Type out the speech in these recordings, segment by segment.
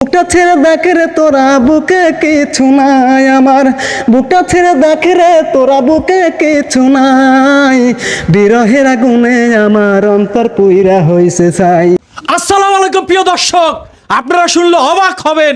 বুকটা ছেড়ে দেখ রে তোরা, বুকে কিছু নাই আমার। বুকটা ছেড়ে দেখ রে তোরা, বুকে কিছু নাই। বিরহের আগুনে আমার অন্তর পুইরা হইছে ছাই। আসসালামু আলাইকুম প্রিয় দর্শক, আপনারা শুনলে অবাক হবেন।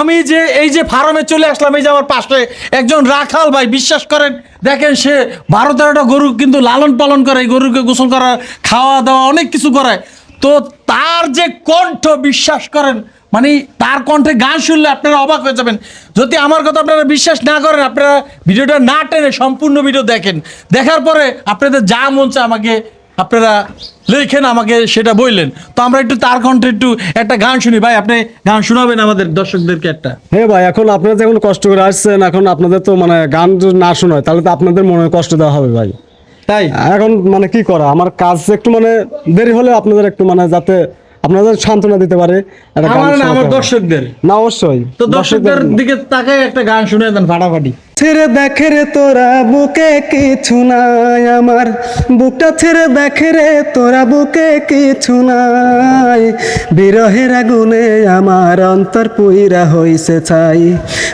আমি যে, এই যে ফার্মে চলে আসলাম, এই যে আমার পাশে একজন রাখাল ভাই, বিশ্বাস করেন? দেখেন সে বারো তেরোটা গরু কিন্তু লালন পালন করে, এই গরুকে গোসল করা, খাওয়া দাওয়া, অনেক কিছু করে তো তার যে কণ্ঠ, বিশ্বাস করেন মানে তার কণ্ঠে গান শুনলে আপনারা অবাক হয়ে যাবেন। যদি আমার কথা আপনারা বিশ্বাস না করেন আপনারা ভিডিওটা না টেনে সম্পূর্ণ ভিডিও দেখেন। দেখার পরে আপনাদের যা মন চায় আমাকে আপনারা লেখেন আমাকে সেটা বললেন। তো আমরা একটু তার কণ্ঠে একটু একটা গান শুনি। ভাই আপনি গান শোনাবেন আমাদের দর্শকদেরকে একটা। হ্যাঁ ভাই এখন আপনারা যখন কষ্ট করে আসছেন এখন আপনাদের তো মানে গান না শোনায় তাহলে তো আপনাদের মনে কষ্ট দেওয়া হবে ভাই। তাই? এখন মানে কি করা? আমার কাজ একটু মানে দেরি হলে আপনাদের একটু মানে যাতে আপনাদের সান্ত্বনা দিতে পারে আমার না আমার দর্শকদের। না অবশ্যই। তো দর্শকদের দিকে তাকায় একটা গান শুনে দেন ফাটাফাটি। ছেড়ে দেখে রে তোরা, বুকে কিছু নাই আমার। বুকটা ছেড়ে দেখে রে তোরা, বুকে কিছু নাই। বিরহের আগুনে আমার অন্তর পুইরা হইছে ছাই।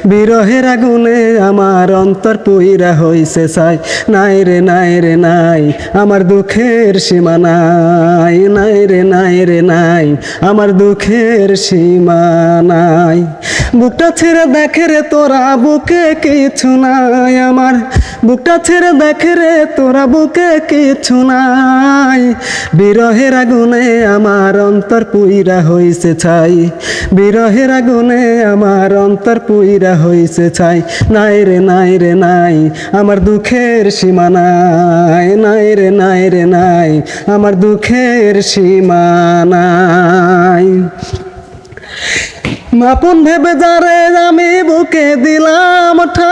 বিরহের আগুনে আমার অন্তর পুইরা হইছে ছাই। নাই রে নাই রে, নাই, আমার দুঃখের সীমা নাই। নাই রে নাই রে, নাই, আমার দুঃখের সীমা নাই। বুকটা ছেড়ে দেখে রে তোরা, বুকে কিছু নাই আমার। বুকটা ছেড়ে দেখে রে তোরা, বুকে কিছু নাই। বিরহের আগুনে আমার অন্তর পুইরা হইছে ছাই। বিরহের আগুনে আমার অন্তর পুইরা হইছে ছাই। নাই রে নাই রে, নাই, আমার দুঃখের সীমা নাই। রে নাই রে, নাই, আমার দুঃখের সীমা নাই। আপন ভেবে যারে আমি বুকে দিলাম ঠাই।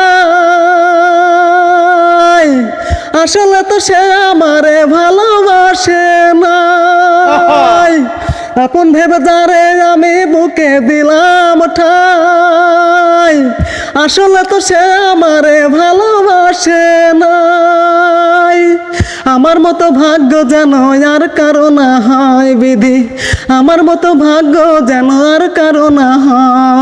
আসলে তো সে আমারে ভালোবাসে নাই। আপন ভেবে যারে আমি বুকে দিলাম ঠাই। আসলে তো সে আমারে ভালোবাসে নাই। আমার মতো ভাগ্য যেন আর কারও না হয় বিধি। আমার মতো ভাগ্য যেন আর কারও না হয়।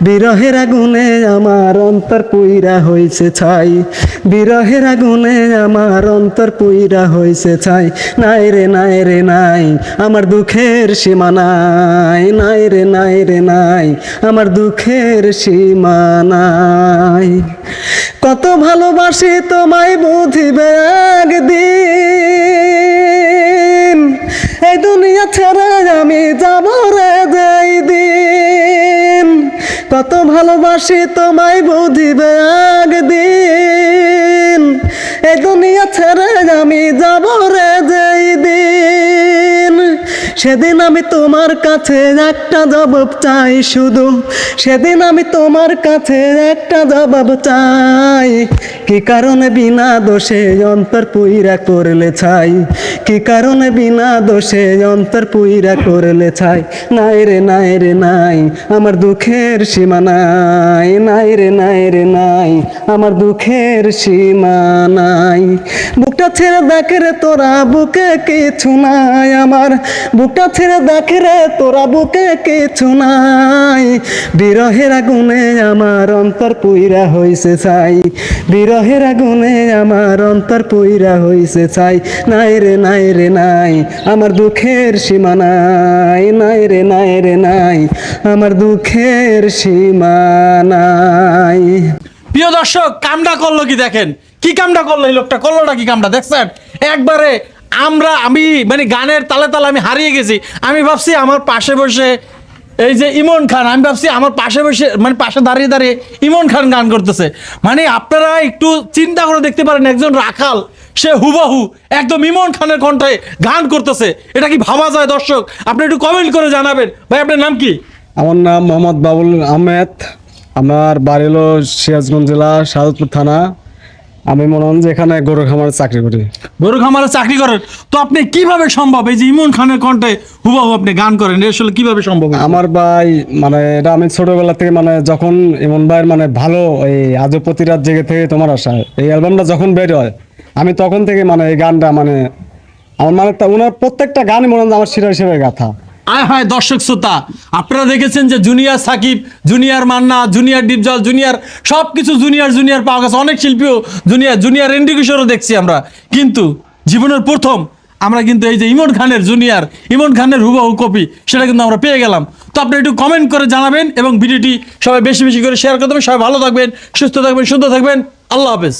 বিরহের আগুনে আমার অন্তর পুইরা হয়েছে ছাই। বিরহের আগুনে আমার অন্তর পুইরা হয়েছে ছাই। নাই রে নাই রে, নাই, আমার দুঃখের সীমা নাই। নাই রে নাই রে, নাই, আমার দুঃখের সীমা নাই। কত ভালোবাসি তোমায় বুঝিবে একদিন। এই দুনিয়া ছেড়ে আমি যাব ভালোবাসি তোমায় বুঝিবে একদিন। এ দুনিয়া ছেড়ে আমি যাব রে দিন সেদিন আমি তোমার কাছে একটা জবাব চাই শুধু। সেদিন আমি তোমার কাছে একটা জবাব চাই। কি কারণে বিনা দোষে অন্তর পুইরা করলে ছাই? কি কারণে বিনা দোষে অন্তর পুইরা করলে ছাই? নাই রে নাই রে, নাই, আমার দুঃখের সীমা নাই। নাই রে নাই রে, নাই, আমার দুঃখের সীমা নাই। বুকটা ছেড়ে দেখে রে তোরা, বুকে কিছু নাই আমার। বুকটা ছেড়ে দেখ রে তোরা বুকে কিছু নাই। বিরহের আগুনে আমার অন্তর পুইরা হইছে চাই বিরহের আগুনে আমার অন্তর পুইরা হইছে চাই নাই রে নাই রে, নাই, আমার দুঃখের সীমা নাই। নাই রে নাই রে, নাই, আমার দুঃখের সীমা নাই। প্রিয় দর্শক কামটা করল কি দেখেন? কি কামটা করল এই লোকটা? করলোটা কি কামটা দেখছেন? একবারে আমরা, আমি মানে গানের তালে তালে আমি হারিয়ে গেছি। আমি ভাবছি আমার পাশে বসে এই যে ইমন খান, আমি ভাবছি আমার পাশে বসে মানে পাশে দাঁড়িয়ে দাঁড়িয়ে ইমন খান গান করতেছে। মানে আপনারা একটু চিন্তা করে দেখতে পারেন, একজন রাখাল, সে হুবাহু একদম ইমন খানের কণ্ঠে গান করতেছে। এটা কি ভাবা যায় দর্শক? আপনি একটু কমেন্ট করে জানাবেন। ভাই, আপনার নাম কি? আমার নাম মোহাম্মদ বাবুল আহমেদ। আমার বাড়ি হলো সিরাজগঞ্জ জেলা শাহদপুর থানা। আমি মনে হন যে এখানে গরু খামারে চাকরি করি। গরু খামারে চাকরি করেন? তো আপনি কীভাবে সম্ভব? এই যে ইমন খানের কণ্ঠে হুবাহু আপনি গান করেন আসলে কীভাবে সম্ভব আমার ভাই মানে এটা আমি ছোটবেলা থেকে মানে যখন ইমন ভাইয়ের মানে ভালো এই আজও প্রতি রাত জেগে থেকে তোমার আশা এই অ্যালবামটা যখন বের হয় আমি তখন থেকে মানে এই গানটা মানে আমার মানে ওনার প্রত্যেকটা গানই মনে হয় আমার শিরা হিসেবে গাথা। আয় হায় দর্শক শ্রোতা, আপনারা দেখেছেন যে junior Shakib, junior Manna, junior Dipjol, junior সব কিছু জুনিয়র জুনিয়র পাওয়া গেছে। অনেক শিল্পীও জুনিয়র জুনিয়র এন্ডি কিশোরও দেখছি আমরা। কিন্তু জীবনের প্রথম আমরা কিন্তু এই যে ইমন খানের জুনিয়র, ইমন খানের হুবহু কপি, সেটা কিন্তু আমরা পেয়ে গেলাম। তো আপনি একটু কমেন্ট করে জানাবেন এবং ভিডিওটি সবাই বেশি বেশি করে শেয়ার করে দেবেন। সবাই ভালো থাকবেন, সুস্থ থাকবেন, সুন্দর থাকবেন। আল্লাহ হাফেজ।